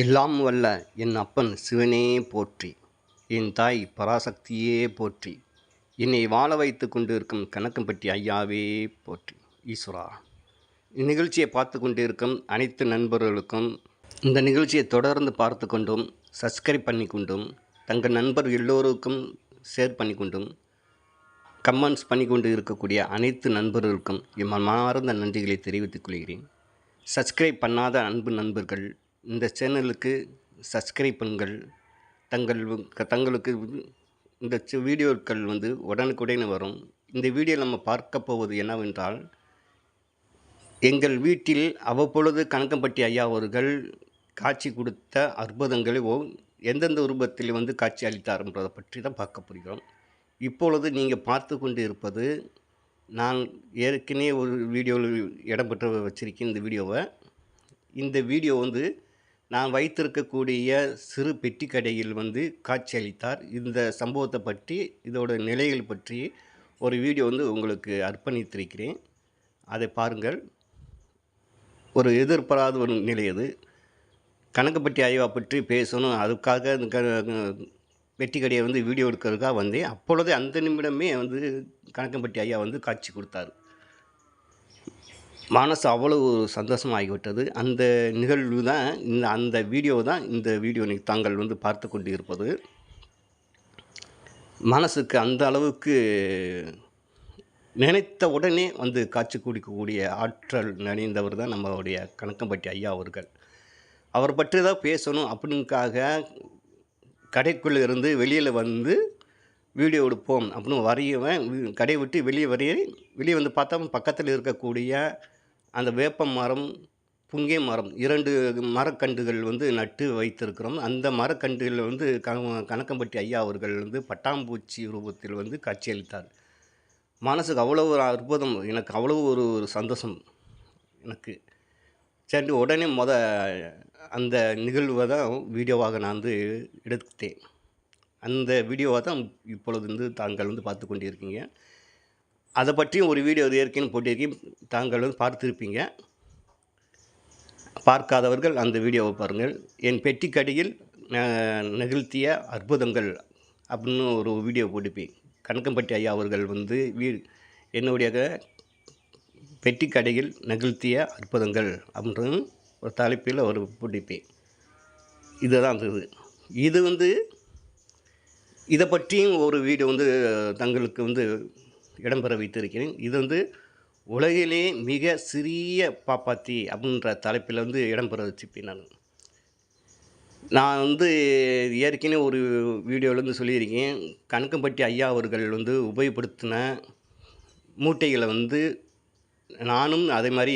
எல்லாம் வல்ல என் அப்பன் சிவனே போற்றி என் தாய் பராசக்தியே போற்றி என்னை வாழ வைத்து கொண்டிருக்கும் கணக்கம்பட்டி ஐயாவே போற்றி. ஈஸ்வரா இந்நிகழ்ச்சியை பார்த்து கொண்டிருக்கும் அனைத்து நண்பர்களுக்கும் இந்த நிகழ்ச்சியை தொடர்ந்து பார்த்து கொண்டும் சப்ஸ்கிரைப் பண்ணி கொண்டும் தங்கள் நண்பர் எல்லோருக்கும் ஷேர் பண்ணி கொண்டும் கமெண்ட்ஸ் பண்ணி கொண்டு இருக்கக்கூடிய அனைத்து நண்பர்களுக்கும் என் மனமார்ந்த நன்றிகளை தெரிவித்துக் கொள்கிறேன். சப்ஸ்கிரைப் பண்ணாத அன்பு நண்பர்கள் இந்த சேனலுக்கு சப்ஸ்கிரைப் பண்ணுங்கள். தங்கள் தங்களுக்கு இந்த வீடியோக்கள் வந்து உடனுக்குடன் வரும். இந்த வீடியோ நம்ம பார்க்க போவது என்னவென்றால் எங்கள் வீட்டில் அவ்வப்பொழுது கணக்கம்பட்டி ஐயா அவர்கள் காட்சி கொடுத்த அற்புதங்களை ஓ எந்தெந்த உருவத்தில் வந்து காட்சி அளித்தார்ன்றதை பற்றி தான் பார்க்க போகிறோம். இப்பொழுது நீங்கள் பார்த்து கொண்டு இருப்பது நான் ஏற்கனவே ஒரு வீடியோவில் இடம்பெற்று வச்சுருக்கேன் இந்த வீடியோவை. இந்த வீடியோ வந்து நான் வைத்திருக்கக்கூடிய சிறு பெட்டி கடையில் வந்து காட்சி அளித்தார் இந்த சம்பவத்தை பற்றி இதோட நிலைகள் பற்றி ஒரு வீடியோ வந்து உங்களுக்கு அர்ப்பணித்திருக்கிறேன். அதை பாருங்கள். ஒரு எதிர்பாராத ஒரு நிலை அது. கணக்குப்பட்டி ஐயா பற்றி பேசணும். அதுக்காக வெட்டி கடையை வந்து வீடியோ எடுக்கிறதுக்காக வந்தேன். அப்பொழுது அந்த நிமிடமே வந்து கணக்கம்பட்டி ஐயா வந்து காட்சி கொடுத்தாரு. மனசு அவ்வளவு சந்தோஷமாகிவிட்டது. அந்த நிகழ்வு தான் இந்த அந்த வீடியோ தான் இந்த வீடியோ தாங்கள் வந்து பார்த்து கொண்டு இருப்பது மனசுக்கு அந்த அளவுக்கு நினைத்த உடனே வந்து காட்சி கொடுக்கக்கூடிய ஆற்றல் நினைந்தவர் தான் நம்மளுடைய கணக்கம்பட்டி ஐயா அவர்கள். அவர் பற்றி தான் பேசணும் அப்படிங்காக கடைக்குள்ளே இருந்து வெளியில் வந்து வீடியோ எடுப்போம் அப்படின்னு வரையவன். கடை கடையை விட்டு வெளியே வரைய வெளியே வந்து பார்த்தா பக்கத்தில் இருக்கக்கூடிய அந்த வேப்ப மரம் புங்கை மரம் இரண்டு மரக்கன்றுகள் வந்து நட்டு வைத்திருக்கிறோம். அந்த மரக்கன்றுகளில் வந்து க கணக்கம்பட்டி ஐயா அவர்கள் வந்து பட்டாம்பூச்சி ரூபத்தில் வந்து காட்சியளித்தார். மனசுக்கு அவ்வளோ ஒரு அற்புதம் எனக்கு அவ்வளோ ஒரு ஒரு சந்தோஷம் எனக்கு. சரி உடனே மொத அந்த நிகழ்வை தான் வீடியோவாக நான் வந்து எடுத்தேன். அந்த வீடியோவை தான் இப்பொழுது வந்து தாங்கள் வந்து பார்த்து கொண்டிருக்கீங்க. அதை பற்றியும் ஒரு வீடியோ ஏற்கனவே போட்டிருக்கேன். தாங்கள் வந்து பார்த்துருப்பீங்க. பார்க்காதவர்கள் அந்த வீடியோவை பாருங்கள். என் பெட்டி கடையில் நிகழ்த்திய அற்புதங்கள் அப்படின்னு ஒரு வீடியோ போட்டுப்பேன் கணக்கம்பட்டி ஐயா அவர்கள் வந்து வீ என்னுடைய பெட்டிக்கடையில் நிகழ்த்திய அற்புதங்கள் அப்படின்றது ஒரு தலைப்பில் ஒரு போட்டிப்பேன் இதுதான் இருந்தது இது வந்து இதை பற்றியும் ஒரு வீடியோ வந்து தங்களுக்கு வந்து இடம்பெற வைத்திருக்கிறேன். இது வந்து உலகிலே மிக சிறிய பாப்பாத்தி அப்படின்ற தலைப்பில் வந்து இடம்பெற வச்சுப்பேன் நான். நான் வந்து ஏற்கனவே ஒரு வீடியோவிலேருந்து சொல்லியிருக்கேன். கணக்கம்பட்டி ஐயா அவர்கள் வந்து உபயோகப்படுத்தின மூட்டைகளை வந்து நானும் அதே மாதிரி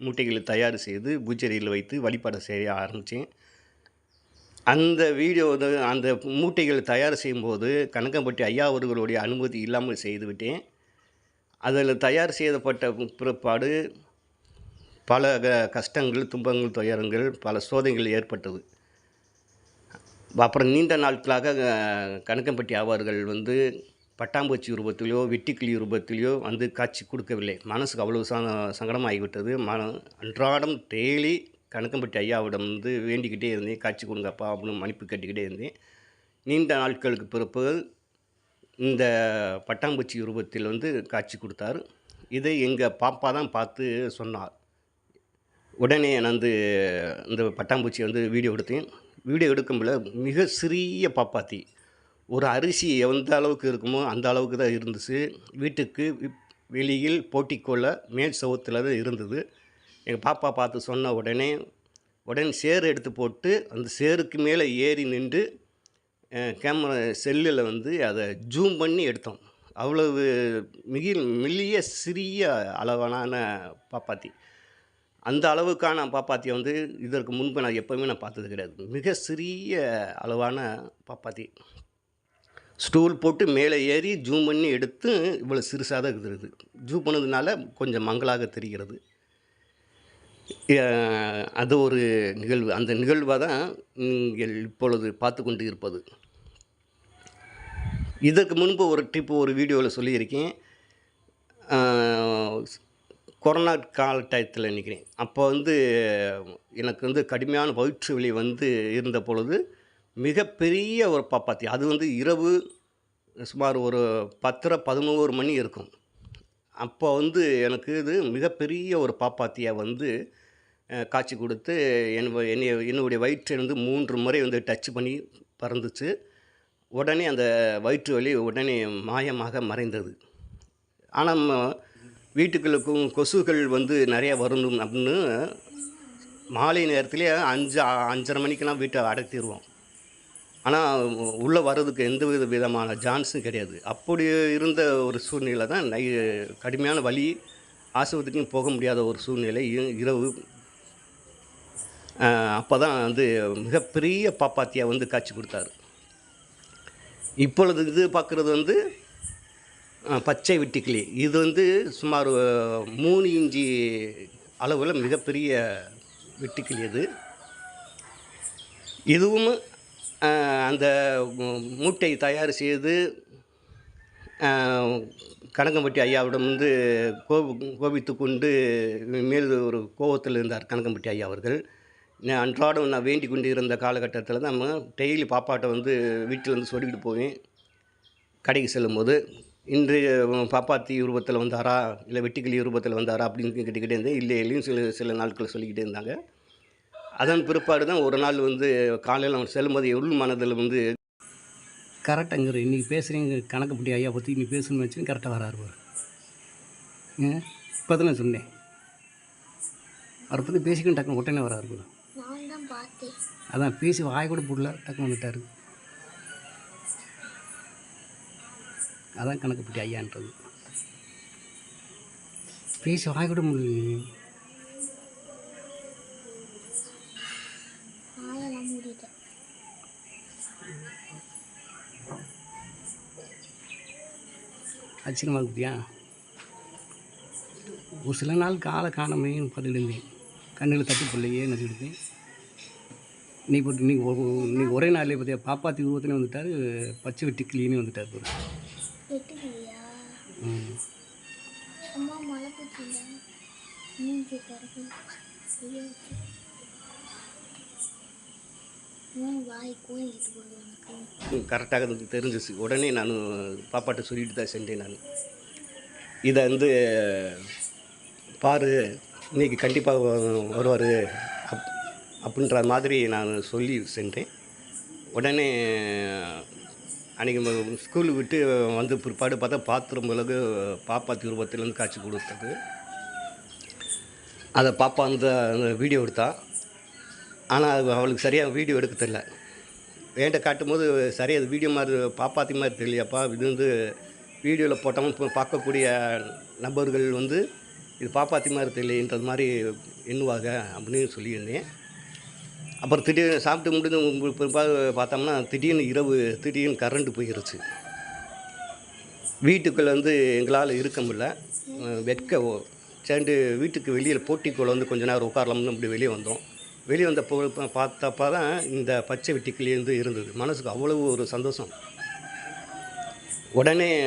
மூட்டைகளை தயார் செய்து பூஜையில் வைத்து வழிபாடு செய்ய ஆரம்பித்தேன். அந்த வீடியோ வந்து அந்த மூட்டைகள் தயார் செய்யும்போது கணக்கம்பட்டி ஐயா அவர்களுடைய அனுமதி இல்லாமல் செய்துவிட்டேன். அதில் தயார் செய்யப்பட்ட பிற்பாடு பல க- கஷ்டங்கள் துன்பங்கள் துயரங்கள் பல சோதனைகள் ஏற்பட்டது. அப்புறம் நீண்ட நாட்களாக கணக்கம்பட்டி அவர்கள் வந்து பட்டாம்பூச்சி ரூபத்திலையோ வெட்டிக்கிளி ரூபத்திலையோ வந்து காட்சி கொடுக்கவில்லை. மனசுக்கு அவ்வளோ ச சங்கடமாகிவிட்டது. மன அன்றாடம் டெய்லி கணக்கம்பட்டி ஐயாவிடம் வந்து வேண்டிக்கிட்டே இருந்தேன். காட்சி கொடுங்கப்பா அப்படின்னு மன்னிப்பு கேட்டுக்கிட்டே இருந்தேன். நீண்ட நாட்களுக்கு பிறப்பு இந்த பட்டாம்பூச்சி உருவத்தில் வந்து காட்சி கொடுத்தார். இதை எங்கள் பாப்பா தான் பார்த்து சொன்னார். உடனே நான் வந்து இந்த பட்டாம்பூச்சி வந்து வீடியோ எடுத்தேன். வீடியோ எடுக்கும்போது மிக சிறிய பாப்பாத்தி. ஒரு அரிசி எந்த அளவுக்கு இருக்குமோ அந்த அளவுக்கு தான் இருந்துச்சு. வீட்டுக்கு வெளியில் போட்டிக்கொள்ள மேல் சவுத்தில் தான் இருந்தது. எங்கள் பாப்பா பார்த்து சொன்ன உடனே உடனே சேறு எடுத்து போட்டு அந்த சேருக்கு மேலே ஏறி நின்று கேமரா செல்லில் வந்து அதை ஜூம் பண்ணி எடுத்தோம். அவ்வளவு மிக மெல்லிய சிறிய அளவான பாப்பாத்தி. அந்த அளவுக்கான பாப்பாத்தியை வந்து இதற்கு முன்பு நான் எப்போவுமே நான் பார்த்தது கிடையாது. மிக சிறிய அளவான பாப்பாத்தி. ஸ்டூல் போட்டு மேலே ஏறி ஜூம் பண்ணி எடுத்து இவ்வளோ சிறுசாக தான் இருக்குது. ஜூம் பண்ணதுனால கொஞ்சம் மங்களாக தெரிகிறது. அது ஒரு நிகழ்வு. அந்த நிகழ்வாக தான் நீங்கள் இப்பொழுது பார்த்து கொண்டு இருப்பது. இதற்கு முன்பு ஒரு ட்ரிப்பு ஒரு வீடியோவில் சொல்லியிருக்கேன். கொரோனா கால டயத்தில் நிற்கிறேன் அப்போ வந்து எனக்கு வந்து கடுமையான வயிற்று வலி வந்து இருந்த பொழுது மிகப்பெரிய ஒரு பாப்பாத்தி. அது வந்து இரவு சுமார் ஒரு பத்தரை பதினோரு மணி இருக்கும். அப்போ வந்து எனக்கு இது மிகப்பெரிய ஒரு பாப்பாத்தியாக வந்து காய்ச்சி காட்சி கொடுத்து என் என்னை என்னுடைய வயிற்றிலிருந்து மூன்று முறை வந்து டச் பண்ணி பறந்துச்சு. உடனே அந்த வயிற்று வலி உடனே மாயமாக மறைந்தது. ஆனால் வீட்டுக்களுக்கும் கொசுகள் வந்து நிறையா வரணும் அப்படின்னு மாலை நேரத்துலேயே அஞ்சு அஞ்சரை மணிக்கெல்லாம் வீட்டை அடக்கிடுவோம். ஆனால் உள்ளே வர்றதுக்கு எந்த வித விதமான சான்ஸும் கிடையாது. அப்படி இருந்த ஒரு சூழ்நிலை தான் நை கடுமையான வலி ஆஸ்பத்திரிக்கும் போக முடியாத ஒரு சூழ்நிலை இ- இரவு அப்போ தான் வந்து மிகப்பெரிய பாப்பாத்தியா வந்து காட்சி கொடுத்தாரு. இப்பொழுது இது பார்க்குறது வந்து பச்சை வெட்டிக்கிளி. இது வந்து சுமார் மூணு இஞ்சி அளவில் மிகப்பெரிய வெட்டிக்கிளி அது இதுவும் அந்த மூட்டை தயார் செய்து கனகம்பட்டி ஐயாவிடம் வந்து கோப கோபித்து கொண்டு மேல் ஒரு கோபத்தில் இருந்தார் கனகம்பட்டி ஐயா அவர்கள். நான் அன்றாடம் நான் வேண்டி கொண்டு இருந்த காலகட்டத்தில் தான் நம்ம டெய்லி பாப்பாட்டை வந்து வீட்டில் வந்து சொல்லிக்கிட்டு போவேன். கடைக்கு செல்லும்போது இன்று பாப்பாத்தி உருவத்தில் வந்தாரா? இல்லை வெட்டிக்கிளி உருவத்தில் வந்தாரா? அப்படின்னு கேட்டுக்கிட்டே இருந்தேன். இல்லை இல்லையும் சில சில நாட்கள் சொல்லிக்கிட்டே இருந்தாங்க. அதன் பிற்பாடு தான் ஒரு நாள் வந்து காலையில் அவன் செல்லும்போது எவ்வளோ மனதில் வந்து கரெக்டாங்கிற இன்றைக்கி பேசுகிறீங்க கணக்குப்பட்டி ஐயா பற்றி நீ பேசணும்னு வச்சு கரெக்டாக வராரு பாரு. இப்போ தான் சொன்னேன். அவரை பற்றி பேசிக்கணும் டக்குனு உடனே வராரு பாரு நான் தான் பார்த்தேன் அதான் பேசி வாய் கூட போடல டக்குனு வந்துட்டாரு. அதான் கணக்குப்பட்டி ஐயான்றது. பேசி வாய் கூட முடியல ஆச்சரியமாக இருக்குதியா ஒரு சில நாள் காலை காணாமே இருந்தேன் கண்ணில் தட்டு பிள்ளையே நினச்சிக்கிட்டேன் இன்னைக்கு போட்டு இன்னைக்கு இன்னைக்கு ஒரே நாள்லேயே பார்த்தியா பாப்பாத்தி உருவத்திலே வந்துட்டார் பச்சை வெட்டி கிளீனே வந்துட்டார் பாரு. கரெக்டாக எனக்கு தெரிஞ்சிச்சு உடனே நான் பாப்பாட்ட சொல்லிட்டு தான் சென்றேன் நான். இதை வந்து பாரு இன்னைக்கு கண்டிப்பாக வருவார். அப்படின்ற மாதிரி நான் சொல்லி சென்றேன். உடனே அன்றைக்கி ஸ்கூல் விட்டு வந்து பிற்பாடு பார்த்தா பாத்திரம் பிறகு பாப்பா திருப்பத்திலேருந்து காட்சி கொடுத்தது. அதை பாப்பா அந்த அந்த வீடியோ எடுத்தா. ஆனால் அது அவளுக்கு சரியாக வீடியோ எடுக்க தெரியல. வேண்ட காட்டும்போது சரியாக அது வீடியோ மாதிரி பாப்பாத்தி மாதிரி தெரியலையாப்பா. இது வந்து வீடியோவில் போட்டோம் இப்போ பார்க்கக்கூடிய நபர்கள் வந்து இது பாப்பாத்தி மாதிரி தெரியலன்றது மாதிரி எண்ணுவாங்க அப்படின்னு சொல்லியிருந்தேன். அப்புறம் திடீர்னு சாப்பிட்டு முடிஞ்சு பிற்பாடு பார்த்தோம்னா திடீர்னு இரவு திடீர்னு கரண்ட்டு போயிருச்சு. வீட்டுக்குள்ளே வந்து எங்களால் இருக்க முடியல. அஹ் வெட்க சேர்ந்து வீட்டுக்கு வெளியில் போட்டிக்குள்ளே வந்து கொஞ்ச நேரம் உட்காரலாம்னு அப்படி வெளியே வந்தோம். வெளியே வந்த போ ப- பார்த்தப்ப தான் இந்த பச்சை வெட்டிக்கிளி வந்து இருந்தது. மனசுக்கு அவ்வளவு ஒரு சந்தோஷம். உடனே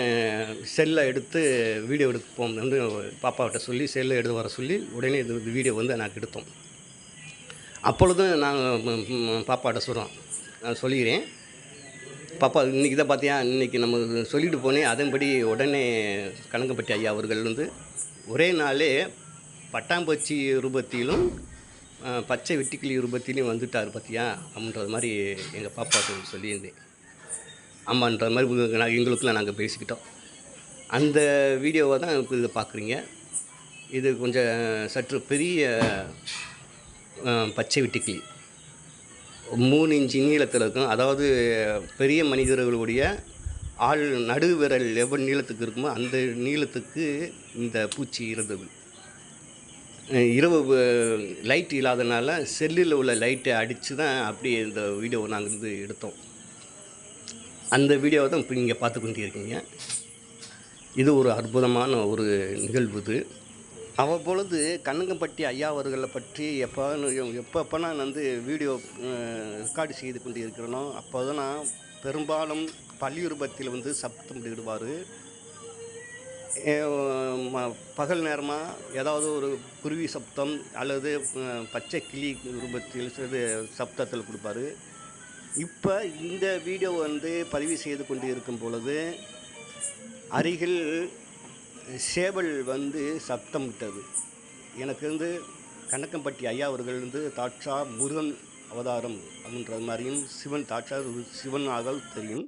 செல்லை எடுத்து வீடியோ எடுப்போம் வந்து பாப்பாவிட்ட சொல்லி செல்லை எடுத்து வர சொல்லி உடனே இது வீடியோ வந்து நாங்கள் எடுத்தோம். அப்பொழுதும் நாங்கள் பாப்பாட்ட சொல்கிறோம் நான் சொல்லிக்கிறேன். பாப்பா இன்றைக்கி தான் பார்த்தியா இன்றைக்கி நம்ம சொல்லிட்டு போனேன் அதன்படி உடனே கணக்கப்பட்டி ஐயா அவர்கள் வந்து ஒரே நாளே பட்டாம்பூச்சி ரூபத்திலும் பச்சை வெட்டிக்கிளி ரூபத்திலையும் வந்துட்டார் பார்த்தியா அப்படின்றது மாதிரி எங்கள் பாப்பாட்ட சொல்லியிருந்தேன். ஆமான்ற மாதிரி நான் எங்களுக்குலாம் நாங்கள் பேசிக்கிட்டோம். அந்த வீடியோவை தான் இப்போ இதை பார்க்குறீங்க. இது கொஞ்சம் சற்று பெரிய பச்சை வெட்டிக்கிளி. மூணு இன்ச்சு நீளத்தில் இருக்கும். அதாவது பெரிய மனிதர்களுடைய ஆள் நடு விரல் எவ்வளோ நீளத்துக்கு இருக்குமோ அந்த நீளத்துக்கு இந்த பூச்சி இருந்தது. இரவு லைட் இல்லாதனால செல்லில் உள்ள லைட்டை அடித்து தான் அப்படியே இந்த வீடியோவை நாங்கள் வந்து எடுத்தோம். அந்த வீடியோவை தான் இப்போ நீங்கள் பார்த்து கொண்டிருக்கீங்க. இது ஒரு அற்புதமான ஒரு நிகழ்வு இது. அவ்வப்பொழுது கண்ணங்கம்பட்டி ஐயா அவர்களை பற்றி எப்போ எப்போ நான் வந்து வீடியோ ரெக்கார்டு செய்து கொண்டு இருக்கிறேனோ அப்போ தான் நான் பெரும்பாலும் பள்ளியுருபத்தில் வந்து சப்தம் விடுவார் பகல் நேரமாக ஏதாவது ஒரு குருவி சப்தம் அல்லது பச்சை கிளி ரூபத்தில் சப்தத்தில் கொடுப்பாரு. இப்போ இந்த வீடியோ வந்து பதிவு செய்து கொண்டு இருக்கும் பொழுது அருகில் சேவல் வந்து சத்தம் விட்டது. எனக்கு வந்து கணக்கம்பட்டி ஐயா அவர்கள் வந்து தாட்சா முருகன் அவதாரம் அப்படின்றது மாதிரியும் சிவன் தாட்சா சிவனாக தெரியும்.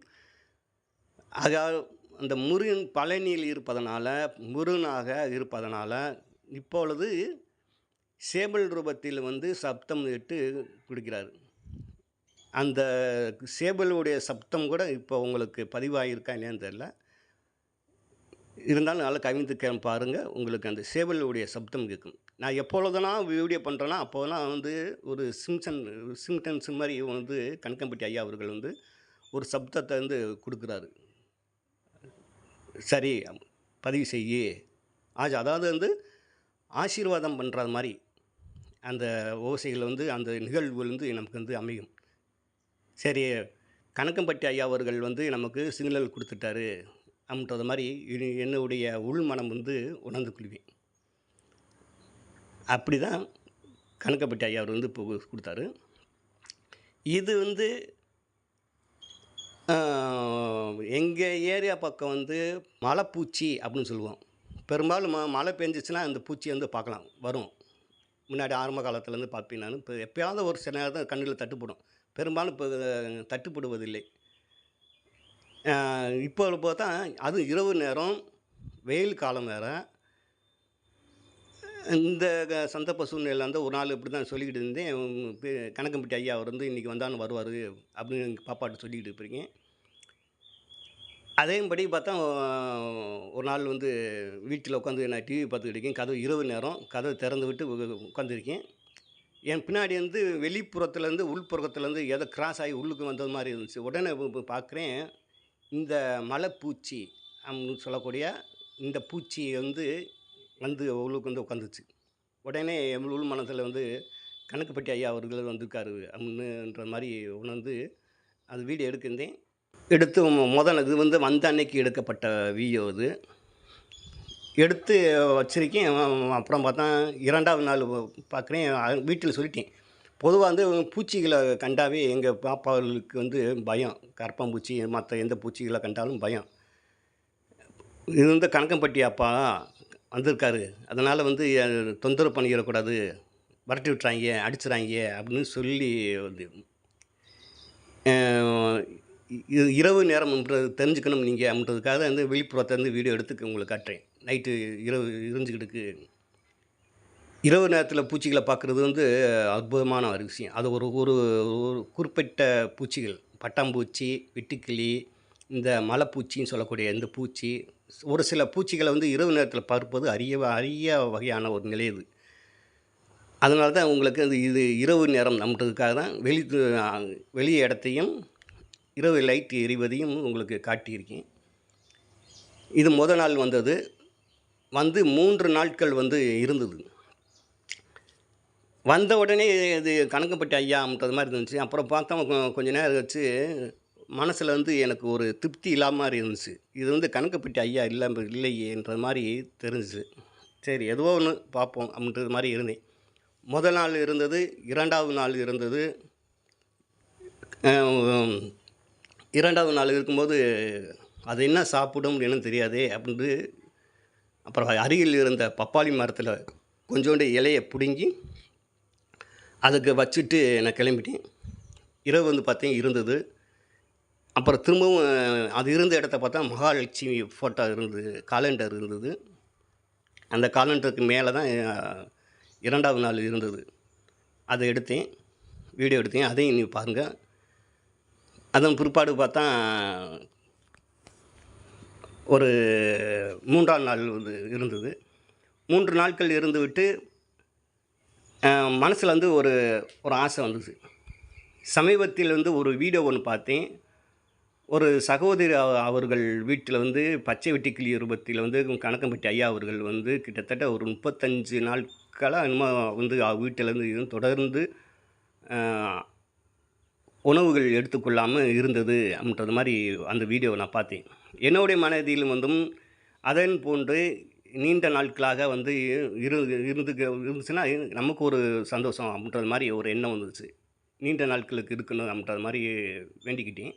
ஆக அந்த முருகன் பழனியில் இருப்பதனால் முருகனாக இருப்பதனால் இப்பொழுது சேவல் ரூபத்தில் வந்து சப்தம் இட்டு கொடுக்கிறார். அந்த சேவலுடைய சப்தம் கூட இப்போ உங்களுக்கு பதிவாகியிருக்கா இல்லையான்னு தெரில இருந்தாலும் நல்லா கவிழ்ந்து பாருங்கள் உங்களுக்கு அந்த சேவலுடைய சப்தம் கேட்கும். நான் எப்பொழுதுனா வீடியோ பண்ணுறேன்னா அப்போதெல்லாம் வந்து ஒரு சிம்சன் சிம்டன்ஸ் மாதிரி வந்து கணக்கம்பட்டி ஐயா அவர்கள் வந்து ஒரு சப்தத்தை வந்து கொடுக்குறாரு. சரி பதிவு செய்யி. ஆஜ் அதாவது வந்து ஆசீர்வாதம் பண்ணுற மாதிரி அந்த ஓசைகள் வந்து அந்த நிகழ்வுகள் வந்து நமக்கு வந்து அமையும். சரி கணக்கம்பட்டி ஐயா அவர்கள் வந்து நமக்கு சிக்னல் கொடுத்துட்டாரு. அப்படின்றது மாதிரி என்னுடைய உள்மனம் வந்து உணர்ந்து கொள்வேன். அப்படி தான் கணக்கப்பட்டி ஐயா அவர் வந்து இப்போ கொடுத்தாரு. இது வந்து எங்கள் ஏரியா பக்கம் வந்து மலைப்பூச்சி அப்படின்னு சொல்லுவோம். பெரும்பாலும் ம மழை பெஞ்சிச்சுன்னா அந்த பூச்சி வந்து பார்க்கலாம் வரும். முன்னாடி ஆரம்ப காலத்துலேருந்து பார்ப்பேன் நான். இப்போ எப்பயாவது ஒரு சில நேரம் தான் கண்ணில் தட்டுப்படும். பெரும்பாலும் இப்போ தட்டுப்படுவதில்லை. இப்போ பார்த்தா அதுவும் இரவு நேரம் வெயில் காலம் வேறு. இந்த க- சந்தர்ப்ப சூழ்நிலையில் வந்து ஒரு நாள் இப்படி தான் சொல்லிக்கிட்டு இருந்தேன். கணக்கம்பட்டி ஐயா அவர் வந்து இன்றைக்கி வந்தாலும் வருவார் அப்படின்னு எங்கள் பாப்பாட்ட சொல்லிக்கிட்டு இருப்பீங்க. அதேபடி பார்த்தா ஒரு நாள் வந்து வீட்டில் உட்காந்து நான் டிவி பார்த்துக்கிட்டு இருக்கேன். கதவு இரவு நேரம் கதவு திறந்து விட்டு உட்காந்துருக்கேன். என் பின்னாடி வந்து வெளிப்புறத்துலேருந்து உள்புறத்துலேருந்து ஏதோ கிராஸ் ஆகி உள்ளுக்கு வந்தது மாதிரி இருந்துச்சு. உடனே பார்க்குறேன். இந்த மலைப்பூச்சி அப்படின்னு சொல்லக்கூடிய இந்த பூச்சி வந்து வந்து உள்ளுக்கு வந்து உட்காந்துச்சு உடனே எவ்வளோ உள் மனசில் வந்து கணக்குப்பட்டி ஐயா அவர்கள் வந்திருக்காரு அப்படின்னுன்ற மாதிரி உணர்ந்து அது வீடியோ எடுக்கிருந்தேன் எடுத்து முதல் இது வந்து வந்த அன்னைக்கு எடுக்கப்பட்ட வீடியோ இது எடுத்து வச்சுருக்கேன். அப்புறம் பார்த்தா இரண்டாவது நாள் பார்க்குறேன். வீட்டில் சொல்லிட்டேன். பொதுவாக வந்து பூச்சிகளை கண்டாவே எங்கள் பாப்பாவுக்கு வந்து பயம். கரப்பாம்பூச்சி மற்ற எந்த பூச்சிகளை கண்டாலும் பயம். இது வந்து கணக்கம்பட்டி அப்பா வந்திருக்காரு. அதனால் வந்து தொந்தரவு பண்ணிடக்கூடாது. வரட்டி விட்டுறாங்க அடிச்சுறாங்க அப்படின்னு சொல்லி வந்து இ- இரவு நேரம் தெரிஞ்சுக்கணும் நீங்கள் அப்படின்றதுக்காக வந்து விழிப்புறத்துலேருந்து வீடியோ எடுத்து உங்களுக்கு காட்டுறேன். நைட்டு இரவு இருந்துக்கிட்டுக்கு இரவு நேரத்தில் பூச்சிகளை பார்க்குறது வந்து அற்புதமான ஒரு விஷயம். அது ஒரு ஒரு ஒரு குறிப்பிட்ட பூச்சிகள். பட்டாம்பூச்சி வெட்டுக்கிளி இந்த மலைப்பூச்சின்னு சொல்லக்கூடிய இந்த பூச்சி. ஒரு சில பூச்சிகளை வந்து இரவு நேரத்தில் பார்ப்பது அரிய அரிய வகையான ஒரு நிலை இது. அதனால தான் உங்களுக்கு அது இது இரவு நேரம் நம்புறதுக்காக தான் வெளி வெளி இடத்தையும் இரவு லைட் எரிவதையும் உங்களுக்கு காட்டியிருக்கேன். இது முத நாள் வந்தது. வந்து மூன்று நாட்கள் வந்து இருந்தது. வந்த உடனே இது கணக்கப்பட்ட ஐயான்றது மாதிரி இருந்துச்சு. அப்புறம் பார்த்தா கொஞ்ச நேரம் வச்சு மனசில் வந்து எனக்கு ஒரு திருப்தி இல்லாத மாதிரி இருந்துச்சு. இது வந்து கணக்கப்பட்டு ஐயா இல்லை இல்லையேன்ற மாதிரி தெரிஞ்சுச்சு. சரி எதுவோ ஒன்று பார்ப்போம் அப்படின்றது மாதிரி இருந்தேன். முதல் நாள் இருந்தது இரண்டாவது நாள் இருந்தது. இரண்டாவது நாள் இருக்கும்போது அது என்ன சாப்பிடும் அப்படின்னு தெரியாதே அப்படின்ட்டு அப்புறம் அருகில் இருந்த பப்பாளி மரத்தில் கொஞ்சோண்டு இலையை பிடுங்கி அதுக்கு வச்சுட்டு நான் கிளம்பிட்டேன். இரவு வந்து பார்த்தீங்க இருந்தது. அப்புறம் திரும்பவும் அது இருந்த இடத்த பார்த்தா மகாலட்சுமி ஃபோட்டோ இருந்தது காலண்டர் இருந்தது. அந்த காலண்டருக்கு மேலே தான் இரண்டாவது நாள் இருந்தது. அதை எடுத்தேன் வீடியோ எடுத்தேன். அதையும் நீ பாருங்கள் அதன் பிற்பாடு பார்த்தா ஒரு மூன்றாம் நாள் வந்து இருந்தது. மூன்று நாட்கள் இருந்துவிட்டு மனசில் வந்து ஒரு ஒரு ஆசை வந்துச்சு. சமீபத்தில் வந்து ஒரு வீடியோ ஒன்று பார்த்தேன். ஒரு சகோதரி அவர்கள் வீட்டில் வந்து பச்சை வெட்டிக்கிளி ரூபத்தில் வந்து கணக்கம்பட்டி ஐயா அவர்கள் வந்து கிட்டத்தட்ட ஒரு முப்பத்தஞ்சு நாட்களாக என்னமோ வந்து வீட்டிலேருந்து இருந்து தொடர்ந்து உணவுகள் எடுத்துக்கொள்ளாமல் இருந்தது அப்படின்றது மாதிரி அந்த வீடியோவை நான் பார்த்தேன். என்னுடைய மனதிலும் வந்தும் அதன் போன்று நீண்ட நாட்களாக வந்து இரு இருந்து இருந்துச்சுன்னா நமக்கு ஒரு சந்தோஷம் அப்படின்றது மாதிரி ஒரு எண்ணம் வந்துச்சு. நீண்ட நாட்களுக்கு இருக்கணும் அப்படின்றது மாதிரி வேண்டிக்கிட்டேன்.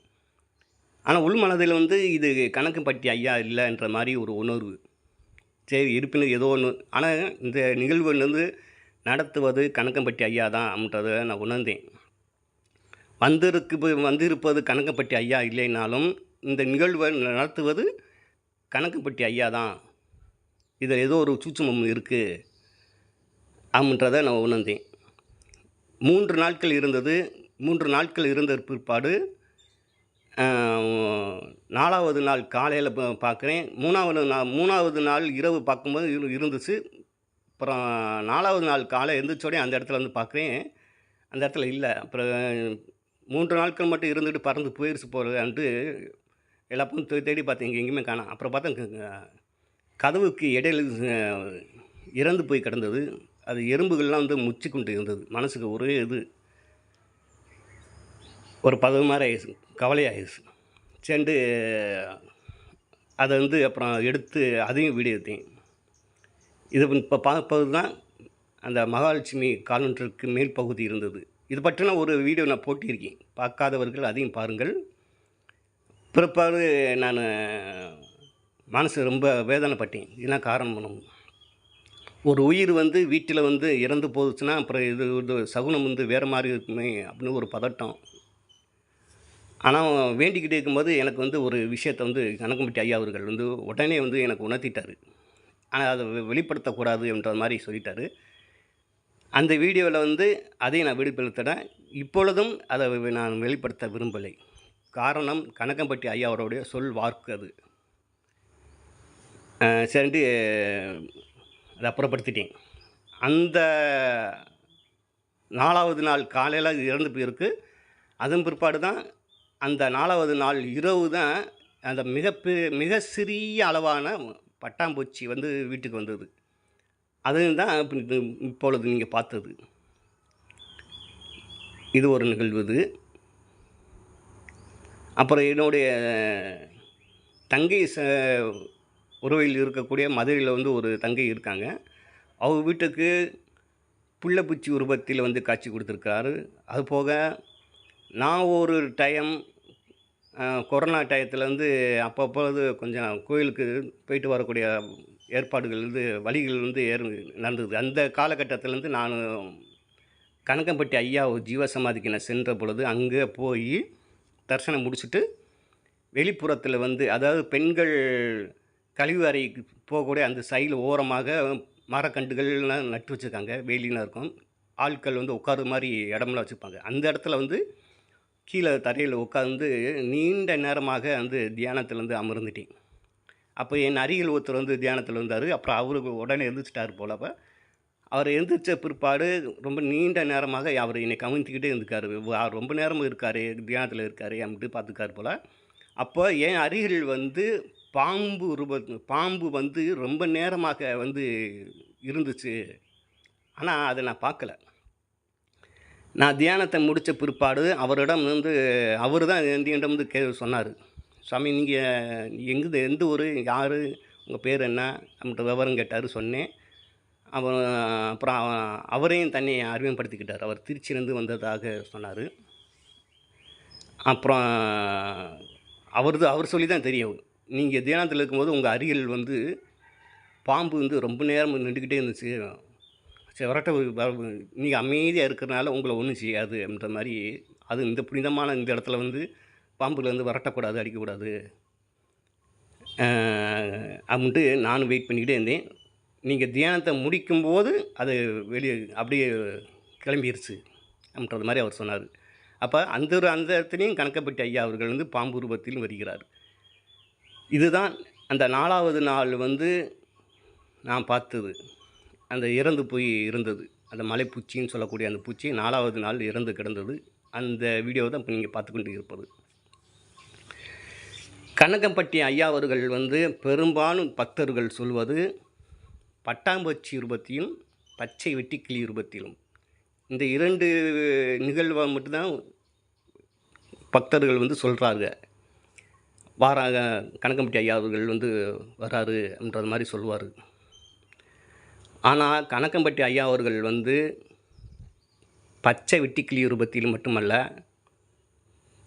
ஆனால் உள் மனதில் வந்து இது கணக்கு பட்டி ஐயா இல்லைன்ற மாதிரி ஒரு உணர்வு. சரி இருப்பினும் ஏதோ ஒன்று ஆனால் இந்த நிகழ்வு வந்து நடத்துவது கணக்கம்பட்டி ஐயா தான் அப்படின்றத நான் உணர்ந்தேன். வந்திருக்கு வந்திருப்பது கணக்கம்பட்டி ஐயா இல்லைனாலும் இந்த நிகழ்வை நடத்துவது கணக்கம்பட்டி ஐயா தான் இதில் ஏதோ ஒரு சூட்சமம் இருக்குது அப்படின்றத நான் உணர்ந்தேன். மூன்று நாட்கள் இருந்தது மூன்று நாட்கள் இருந்த பிற்பாடு நாலாவது நாள் காலையில் பார்க்குறேன். மூணாவது நாள் மூணாவது நாள் இரவு பார்க்கும்போது இருந்துச்சு. அப்புறம் நாலாவது நாள் காலை எழுந்திரிச்சோடனே அந்த இடத்துல வந்து பார்க்குறேன். அந்த இடத்துல இல்லை. அப்புறம் மூன்று நாட்கள் மட்டும் இருந்துட்டு பறந்து போயிடுச்சு போகிறதுன்ட்டு எல்லா தேடி பார்த்தேன் இங்கே எங்கேயுமே காணும் அப்புறம் பார்த்தா கதவுக்கு இடையில் இறந்து போய் கிடந்தது. அது எறும்புகள்லாம் வந்து முச்சு கொண்டு இருந்தது. மனசுக்கு ஒரே இது. ஒரு பதவி மாதிரி ஆயிடுச்சு கவலையாகிடுச்சு சேர்ந்து அதை வந்து அப்புறம் எடுத்து அதையும் வீடியோ எடுத்தேன் இது இப்போ பார்ப்பது தான் அந்த மகாலட்சுமி காலண்டருக்கு மேல் பகுதி இருந்தது. இது பற்றின ஒரு வீடியோ நான் போட்டியிருக்கேன் பார்க்காதவர்கள் அதையும் பாருங்கள். பிற்பாடு நான் மனசு ரொம்ப வேதனைப்பட்டேன். என்ன காரணம் ஒரு உயிர் வந்து வீட்டில் வந்து இறந்து போச்சுன்னா அப்புறம் இது இது சகுனம் வந்து வேறு மாதிரி இருக்குமே அப்படின்னு ஒரு பதட்டம். ஆனால் வேண்டிக்கிட்டு இருக்கும்போது எனக்கு வந்து ஒரு விஷயத்தை வந்து கணக்கம்பட்டி ஐயா அவர்கள் வந்து உடனே வந்து எனக்கு உணர்த்திட்டார். ஆனால் அதை வெளிப்படுத்தக்கூடாது என்ற மாதிரி சொல்லிட்டார். அந்த வீடியோவில் வந்து அதையும் நான் வெளிப்படுத்தினேன் இப்பொழுதும் அதை நான் வெளிப்படுத்த விரும்பலை. காரணம் கணக்கம்பட்டி ஐயாவருடைய சொல் வாக்கு அது. சரின்ட்டு அதை அப்புறப்படுத்திட்டேன். அந்த நாலாவது நாள் காலையில் இது இறந்து போயிருக்கு. அதன் பிற்பாடு தான் அந்த நாலாவது நாள் இரவு தான் அந்த மிக பெ- மிக சிறிய அளவான பட்டாம்பூச்சி வந்து வீட்டுக்கு வந்தது. அதுவும் தான் இப்பொழுது நீங்கள் பார்த்தது. இது ஒரு நிகழ்வு இது. அப்புறம் என்னுடைய தங்கை ச உறவில் இருக்கக்கூடிய மதுரையில் வந்து ஒரு தங்கை இருக்காங்க. அவங்க வீட்டுக்கு புள்ளப்பூச்சி உருவத்தில் வந்து காட்சி கொடுத்துருக்காரு அது போக நான் ஒரு டைம் கொரோனா டயத்தில் வந்து அப்பப்போது கொஞ்சம் கோயிலுக்கு போயிட்டு வரக்கூடிய ஏற்பாடுகள் வந்து வழிகள் வந்து ஏறு நடந்தது. அந்த காலகட்டத்திலேருந்து நான் கணக்கம்பட்டி ஐயா ஜீவசமாதிக்கு நான் சென்ற பொழுது அங்கே போய் தரிசனம் முடிச்சுட்டு வெளிப்புறத்தில் வந்து அதாவது பெண்கள் கழிவு அறைக்கு போகக்கூடிய அந்த சைடில் ஓரமாக மரக்கண்டுகள்லாம் நட்டு வச்சுருக்காங்க. வேலிலாம் இருக்கும். ஆட்கள் வந்து உட்கார மாதிரி இடம்லாம் வச்சுருப்பாங்க. அந்த இடத்துல வந்து கீழே தரையில் உட்காந்து நீண்ட நேரமாக வந்து தியானத்தில் வந்து அமர்ந்துட்டேன். அப்போ என் அருகில் ஒருத்தர் வந்து தியானத்தில் இருந்தார் அப்புறம் அவருக்கு உடனே எழுந்திரிச்சிட்டார் போல அப்போ. அவர் எழுந்திரிச்ச பிற்பாடு ரொம்ப நீண்ட நேரமாக அவர் என்னை கவனித்துக்கிட்டே இருந்திருக்காரு அவர் ரொம்ப நேரம் இருக்கார் தியானத்தில் இருக்கார் அப்படின்ட்டு பார்த்துக்காரு போல். அப்போ என் அருகில் வந்து பாம்பு ரூப பாம்பு வந்து ரொம்ப நேரமாக வந்து இருந்துச்சு. ஆனால் அதை நான் பார்க்கல. நான் தியானத்தை முடித்த பிற்பாடு அவரிடம் வந்து அவர் தான் என்னிடம் வந்து கே சொன்னார். சாமி நீங்கள் எங்கே எந்த ஊர் யார் உங்கள் பேர் என்ன? நம்மகிட்ட விவரம் கேட்டார் சொன்னேன். அப்புறம் அப்புறம் அவரையும் தன்னை அறிமுகப்படுத்திக்கிட்டார். அவர் திருச்சியிலேருந்து வந்ததாக சொன்னார். அப்புறம் அவரது அவர் சொல்லி தான் தெரியும். நீங்கள் தியானத்தில் இருக்கும்போது உங்கள் அருகில் வந்து பாம்பு வந்து ரொம்ப நேரம் நின்றுக்கிட்டே இருந்துச்சு. சரி நீங்கள் அமைதியாக இருக்கிறனால உங்களை ஒன்றும் செய்யாது அப்படின்ற மாதிரி அது இந்த புனிதமான இந்த இடத்துல வந்து பாம்புலேருந்து வந்து வரட்டக்கூடாது அடிக்கக்கூடாது. அப்படின்ட்டு நானும் வெயிட் பண்ணிக்கிட்டே இருந்தேன். நீங்கள் தியானத்தை முடிக்கும்போது அது வெளியே அப்படியே கிளம்பிருச்சு அப்படின்றது மாதிரி அவர் சொன்னார். அப்போ அந்த ஒரு அந்த இடத்துலையும் கணக்கப்பட்ட ஐயா அவர்கள் வந்து பாம்பு ரூபத்திலும் வருகிறார். இதுதான் அந்த நாலாவது நாள் வந்து நான் பார்த்தது. அந்த இறந்து போய் இருந்தது. அந்த மலைப்பூச்சின்னு சொல்லக்கூடிய அந்த பூச்சி நாலாவது நாள் இறந்து கிடந்தது. அந்த வீடியோவை தான் இப்போ நீங்கள் பார்த்துக்கொண்டு இருப்பது. கனகம்பட்டி ஐயா அவர்கள் வந்து பெரும்பாலும் பக்தர்கள் சொல்வது பட்டாம்பூச்சி ரூபத்திலும் பச்சை வெட்டிக்கிளி உருவத்திலும் இந்த இரண்டு நிகழ்வாக மட்டும்தான் பக்தர்கள் வந்து சொல்கிறாங்க வார கணக்கம்பட்டி ஐயா அவர்கள் வந்து வராருன்றது மாதிரி சொல்லுவார். ஆனால் கணக்கம்பட்டி ஐயா அவர்கள் வந்து பச்சை வெட்டிக்கிளி ரூபத்தில் மட்டுமல்ல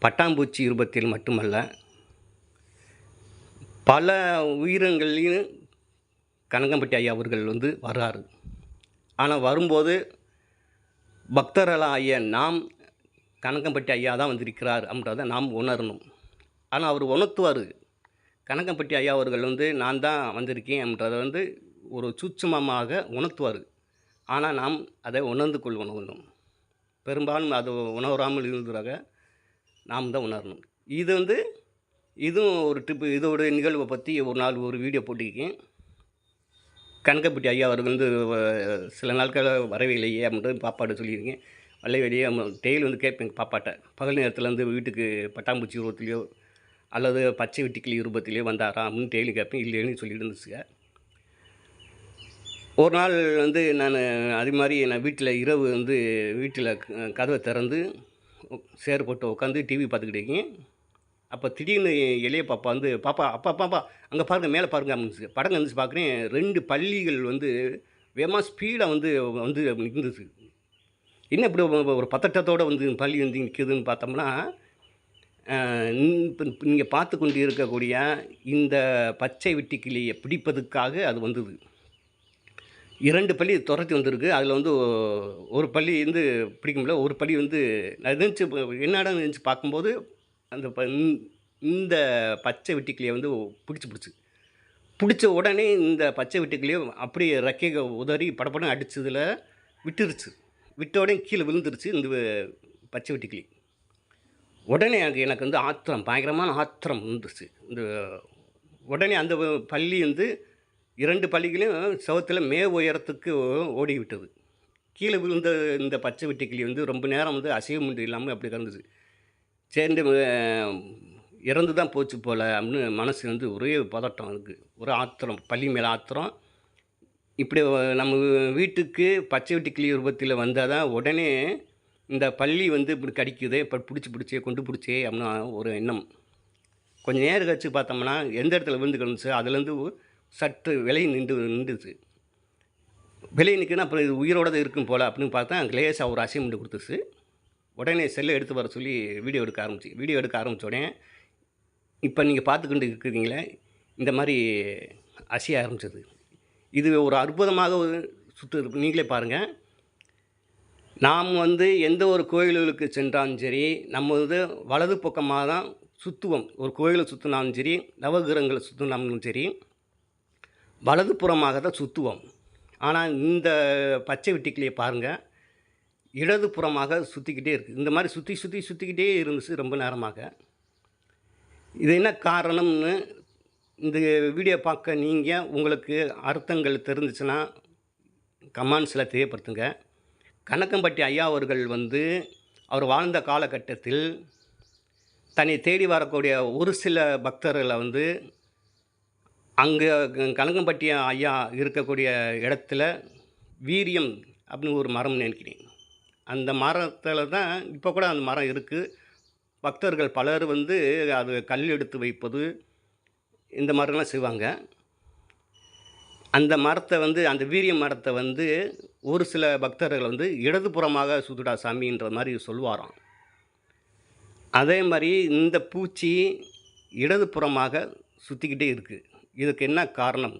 பட்டாம்பூச்சி ரூபத்தில் மட்டுமல்ல பல உயிரினங்களையும் கனகம்பட்டி ஐயா அவர்கள் வந்து வர்றாரு ஆனால் வரும்போது பக்தர்களாகிய நாம் கனகம்பட்டி ஐயா தான் வந்திருக்கிறார் அப்படின்றத நாம் உணரணும். ஆனால் அவர் உணர்த்துவார். கனகம்பட்டி ஐயா அவர்கள் வந்து நான் தான் வந்திருக்கேன் என்றதை வந்து ஒரு சூட்சமமாக உணர்த்துவார். ஆனால் நாம் அதை உணர்ந்து கொள்ளணும் வேண்டும் பெரும்பாலும் அது உணராமல் இருந்ததாக நாம் தான் உணரணும். இது வந்து இதுவும் ஒரு ட்ரிப்பு இதோட நிகழ்வை பற்றி ஒரு நாள் ஒரு வீடியோ போட்டிருக்கேன். கனகப்பட்டி ஐயா அவர்கள் வந்து சில நாட்கள் வரவே இல்லையே அப்படின்ட்டு பாப்பாட்ட சொல்லியிருக்கேன். வரவே வெளியே டெய்லி வந்து கேட்பேன் பாப்பாட்ட. பகல் நேரத்தில் வந்து வீட்டுக்கு பட்டாம்பூச்சி உருவத்துலேயோ அல்லது பச்சை வெட்டிக்கிளி ரூபத்திலையோ வந்தாரா அப்படின்னு டெய்லி கேட்பேன். இல்லைன்னு சொல்லிட்டு இருந்துச்சுங்க ஒரு நாள் வந்து நான் அது மாதிரி நான் வீட்டில் இரவு வந்து வீட்டில் கதவை திறந்து சேர் போட்டு உட்காந்து டிவி பார்த்துக்கிட்டு இருக்கேன். அப்போ திடீர்னு இளைய பாப்பா வந்து பாப்பா அப்பா பாப்பா அங்கே பாருங்க மேலே பாருங்க அப்படின்னு படம் வந்து பார்க்குறேன். ரெண்டு பள்ளிகள் வந்து வேகமாக ஸ்பீடாக வந்து வந்து இருந்துச்சு என்ன இப்படி ஒரு- ஒரு பதட்டத்தோடு வந்து பள்ளி வந்து நிற்குதுன்னு பார்த்தோம்னா நீங்கள் பார்த்து கொண்டு இருக்கக்கூடிய இந்த பச்சை வெட்டிக்கிளியை பிடிப்பதற்காக அது வந்தது. இரண்டு பள்ளி துரத்தி வந்திருக்கு. அதில் வந்து ஒரு பள்ளி வந்து பிடிக்க முடியல. ஒரு பள்ளி வந்து நான் இருந்துச்சு என்னடா இருந்துச்சு பார்க்கும்போது அந்த ப இந்த- இந்த பச்சை வெட்டிக்கிளியை வந்து பிடிச்சி பிடிச்சி. பிடிச்ச உடனே இந்த பச்சை வெட்டுக்கிளியே அப்படியே ரெக்கைக உதறி படப்படம் அடிச்சதில் விட்டுருச்சு. விட்ட உடனே கீழே விழுந்துருச்சு இந்த பச்சை வெட்டுக்கிளி. உடனே அங்கே எனக்கு வந்து ஆத்திரம் பயங்கரமான ஆத்திரம் வந்துருச்சு இந்த உடனே அந்த பள்ளி வந்து இரண்டு பள்ளிகளையும் செவத்தில் மே உயரத்துக்கு ஓடி விட்டது கீழே விழுந்த இந்த பச்சை வெட்டுக்கிளி வந்து ரொம்ப நேரம் வந்து அசைவம் இல்லாமல் அப்படி கிடந்துச்சு. சேர்ந்து இறந்து தான் போச்சு போல் அப்படின்னு மனசு வந்து ஒரே பதட்டம் இருக்குது ஒரு ஆத்திரம் பள்ளி மேலே ஆத்திரம். இப்படி நம்ம வீட்டுக்கு பச்சை வெட்டிக்கிளி ரூபத்தில் வந்தால் தான் உடனே இந்த பள்ளி வந்து இப்படி கடிக்குது இப்போ பிடிச்சி பிடிச்சே கொண்டு பிடிச்சே அப்படின்னு ஒரு எண்ணம். கொஞ்சம் நேரம் கழிச்சு பார்த்தோம்னா எந்த இடத்துல விழுந்து கிடந்துச்சு அதுலேருந்து சற்று விலை நின்று நின்றுச்சு. விலை நிற்கணும் அப்புறம் இது உயிரோடு இருக்கும் போல் அப்படின்னு பார்த்தா லேசாக ஒரு அசைமெண்ட் கொடுத்துச்சு. உடனே செல்லை எடுத்து வர சொல்லி வீடியோ எடுக்க ஆரம்பிச்சு வீடியோ எடுக்க ஆரம்பித்த உடனே இப்போ நீங்கள் பார்த்துக்கிட்டு இருக்கிறீங்களே இந்த மாதிரி அசைய ஆரம்பிச்சது. இது ஒரு அற்புதமாக ஒரு சுற்று நீங்களே பாருங்கள் நாம் வந்து எந்த ஒரு கோயில்களுக்கு சென்றாலும் சரி நம்ம வந்து வலது பக்கமாக தான் சுற்றுவோம் ஒரு கோயிலை சுற்றினாலும் சரி நவகிரகங்களை சுற்றினாலும் சரி வலது புறமாக தான் சுற்றுவோம் ஆனால் இந்த பச்சை வெட்டிக்கிளியை பாருங்கள் இடது புறமாக சுற்றிக்கிட்டே இருக்குது இந்த மாதிரி சுற்றி சுற்றி சுற்றிக்கிட்டே இருந்துச்சு ரொம்ப நேரமாக. இது என்ன காரணம்னு இந்த வீடியோ பார்க்க நீங்கள் உங்களுக்கு அர்த்தங்கள் தெரிஞ்சுச்சுன்னா கமெண்ட்ஸில் தெரியப்படுத்துங்க. கணக்கம்பட்டி ஐயா அவர்கள் வந்து அவர் வாழ்ந்த காலகட்டத்தில் தன்னை தேடி வரக்கூடிய ஒரு சில பக்தர்களை வந்து அங்கே கணக்கம்பட்டி ஐயா இருக்கக்கூடிய இடத்துல வீரியம் அப்படின்னு ஒரு மரம் நினைக்கிறேன். அந்த மரத்தில் தான் இப்போ கூட அந்த மரம் இருக்குது பக்தர்கள் பலர் வந்து அது கல் எடுத்து வைப்பது இந்த மாதிரிலாம் செய்வாங்க. அந்த மரத்தை வந்து அந்த வீரிய மரத்தை வந்து ஒரு சில பக்தர்கள் வந்து இடதுபுறமாக சுத்துடா சாமின்ற மாதிரி சொல்லுவாராம். அதே மாதிரி இந்த பூச்சி இடதுபுறமாக சுற்றிக்கிட்டே இருக்குது இதுக்கு என்ன காரணம்?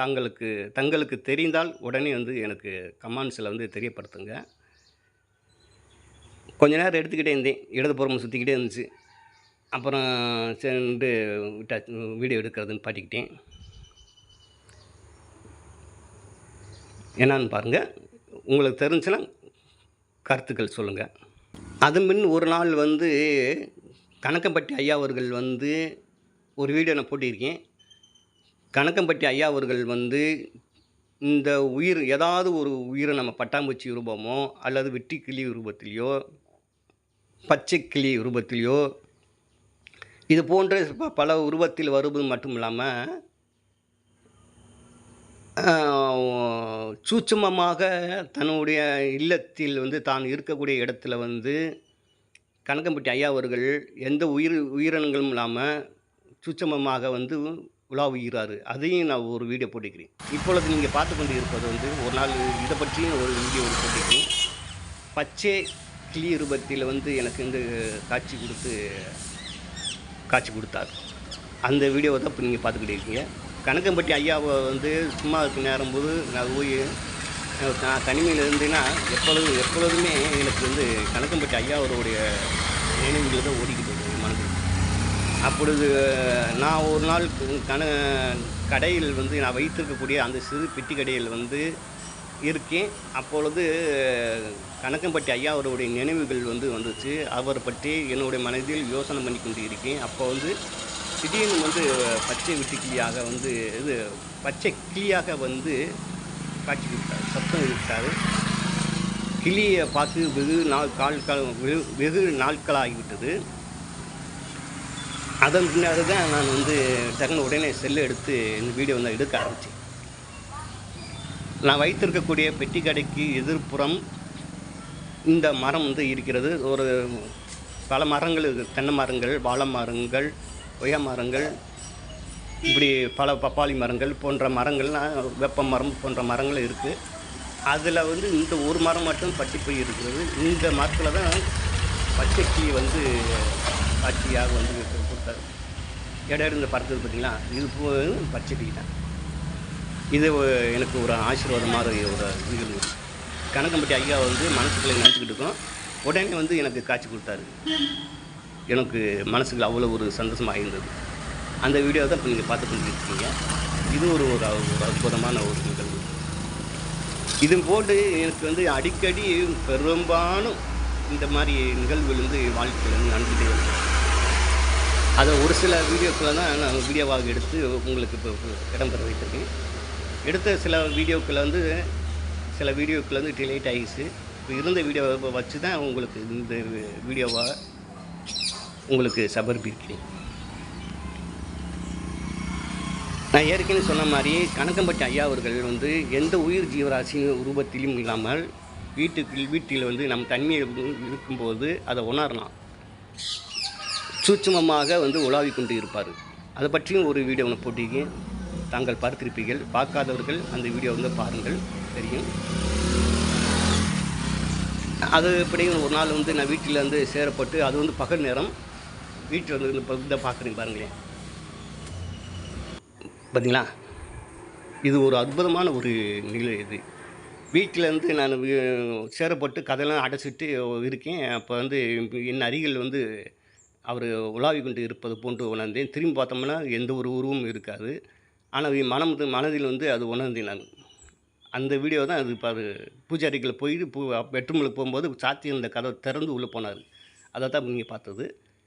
தங்களுக்கு தங்களுக்கு தெரிந்தால் உடனே வந்து எனக்கு கமெண்ட்ஸில் வந்து தெரியப்படுத்துங்க. கொஞ்ச நேரம் எடுத்துக்கிட்டே இருந்தேன். இடதுபுறம் சுற்றிக்கிட்டே இருந்துச்சு. அப்புறம் சென்று விட்டா வீடியோ எடுக்கிறதுன்னு பாட்டிக்கிட்டேன். என்னான்னு பாருங்கள் உங்களுக்கு தெரிஞ்சுன்னா கருத்துக்கள் சொல்லுங்கள் அது முன் ஒரு நாள் வந்து கணக்கம்பட்டி ஐயா அவர்கள் வந்து ஒரு வீடியோ நான் போட்டிருக்கேன். கணக்கம்பட்டி ஐயா அவர்கள் வந்து இந்த உயிர் ஏதாவது ஒரு உயிரை நம்ம பட்டாம்பூச்சி ரூபமோ அல்லது வெட்டி கிளி ரூபத்திலையோ பச்சை கிளி ரூபத்திலையோ இது போன்ற ப- பல உருவத்தில் வருவது மட்டும் இல்லாமல் சூட்சமமாக தன்னுடைய இல்லத்தில் வந்து தான் இருக்கக்கூடிய இடத்துல வந்து கனகம்பட்டி ஐயா அவர்கள் எந்த உயிர் உயிரினங்களும் இல்லாமல் சூட்சமமாக வந்து உலாவுகிறாரு. அதையும் நான் ஒரு வீடியோ போட்டிருக்கிறேன். இப்பொழுது நீங்கள் பார்த்து கொண்டு இருப்பது வந்து ஒரு நாள் இதை பற்றியும் ஒரு வீடியோ போட்டிருக்கிறேன். பச்சை கிளி ரூபத்தில் வந்து எனக்கு வந்து காட்சி கொடுத்து காட்சி கொடுத்தார். அந்த வீடியோவை தான் இப்போ நீங்கள் பார்த்துக்கிட்டு இருக்கீங்க கணக்கம்பட்டி ஐயாவை வந்து சும்மா இருக்க நேரம் போது நான் போய் நான் தனிமையில் இருந்தேன்னா எப்பொழுதும் எப்பொழுதுமே எனக்கு வந்து கணக்கம்பட்டி ஐயாவருடைய நினைவுகள் தான் ஓடிக்கிட்டு இருக்கும் மனதில். அப்பொழுது நான் ஒரு நாள் கண கடையில் வந்து நான் வைத்திருக்கக்கூடிய அந்த சிறு பெட்டி கடையில் வந்து இருக்கேன். அப்பொழுது கணக்கம்பட்டி ஐயா அவருடைய நினைவுகள் வந்து வந்துச்சு. அவரை பற்றி என்னுடைய மனதில் யோசனை பண்ணி கொண்டு இருக்கேன். அப்போ வந்து திடீர்னு வந்து பச்சை வெட்டுக்கிளியாக வந்து இது பச்சை கிளியாக வந்து காட்சி கொடுத்தார் சத்தம் இருக்கார் கிளியை பார்த்து வெகு நாள் கால் கால் வெகு வெகு நாட்களாகிவிட்டது. அதன் பின்னாடி தான் நான் வந்து டக்குனு உடனே செல்லு எடுத்து இந்த வீடியோ வந்து எடுக்க ஆரம்பித்தேன். நான் வைத்திருக்கக்கூடிய பெட்டி கடைக்கு எதிர்ப்புறம் இந்த மரம் வந்து இருக்கிறது. ஒரு பல மரங்கள் தென்னை மரங்கள் வாழை மரங்கள் கொய்யா மரங்கள் இப்படி பல பப்பாளி மரங்கள் போன்ற மரங்கள்லாம் வெப்ப மரம் போன்ற மரங்கள் இருக்குது அதில் வந்து இந்த ஒரு மரம் மட்டும் பட்டி போய் இருக்கிறது. இந்த மரத்தில் தான் பச்சைக்கு வந்து காட்சியாக வந்து கொடுத்தாரு. இடம் இருந்து பறக்குது பார்த்திங்களா இது பச்சை பச்சைக்கிளி தான். இது எனக்கு ஒரு ஆசீர்வாதம் மாதிரி ஒரு நிகழ்வு. கணக்கம்பட்டி ஐயா வந்து மனசுக்குள்ளே நினச்சிக்கிட்டு இருக்கோம். உடனே வந்து எனக்கு காட்சி கொடுத்தாரு. எனக்கு மனசுக்கு அவ்வளோ ஒரு சந்தோஷமாக இருந்தது. அந்த வீடியோ தான் இப்போ நீங்கள் பார்த்து கொண்டு இது ஒரு ஒரு அற்புதமான ஒரு நிகழ்வு. இது போட்டு எனக்கு வந்து அடிக்கடி பெரும்பாலும் இந்த மாதிரி நிகழ்வுகள் வந்து வாழ்க்கையில் வந்து நடந்துகிட்டே இருக்கும் அதை ஒரு சில வீடியோக்களை தான் நான் வீடியோவாக எடுத்து உங்களுக்கு இப்போ இடம் இடம்பெற வைத்திருக்கேன். எடுத்த சில வீடியோக்களை வந்து சில வீடியோக்கள் வந்து டிலேட் ஆகிடுச்சு இப்போ இருந்த வீடியோவை வச்சு தான் உங்களுக்கு இந்த வீடியோவை உங்களுக்கு சமர்ப்பிக்கிறேன் நான் ஏற்கனவே சொன்ன மாதிரி கணக்கம்பட்டி ஐயா அவர்கள் வந்து எந்த உயிர் ஜீவராசி ரூபத்திலும் இல்லாமல் வீட்டுக்கு வீட்டில் வந்து நம் தன்மையை இருக்கும்போது அதை உணரலாம். சூட்சமமாக வந்து உலாவி கொண்டு இருப்பார். அதை பற்றியும் ஒரு வீடியோ ஒன்று போட்டிருக்கேன். தாங்கள் பார்த்திருப்பீர்கள். பார்க்காதவர்கள் அந்த வீடியோ வந்து பாருங்கள். தெரியும். அது எப்படியும் ஒரு நாள் வந்து நான் வீட்டில் வந்து சேரப்பட்டு அது வந்து பகல் நேரம் வீட்டில் வந்து இப்போ இதை பார்க்குறீங்க பாருங்களேன். பார்த்தீங்களா? இது ஒரு அற்புதமான ஒரு நிலை இது. வீட்டிலேருந்து நான் சேரப்பட்டு கதையெல்லாம் அடைச்சிட்டு இருக்கேன். அப்போ வந்து என் அருகில் வந்து அவர் உலாவி கொண்டு இருப்பது போன்று உணர்ந்தேன். திரும்பி பார்த்தோம்னா எந்த ஒரு உருவமும் இருக்காது. ஆனால் மனம் மனதில் வந்து அது உணர்ந்தேன் நான். அந்த வீடியோ தான் அது இப்போ அது பூஜாரிக்குள்ள போயிட்டு பூ பெட்ரூமில் போகும்போது சாத்தி அந்த கதை திறந்து உள்ளே போனார். அதை தான் நீங்கள் பார்த்தது.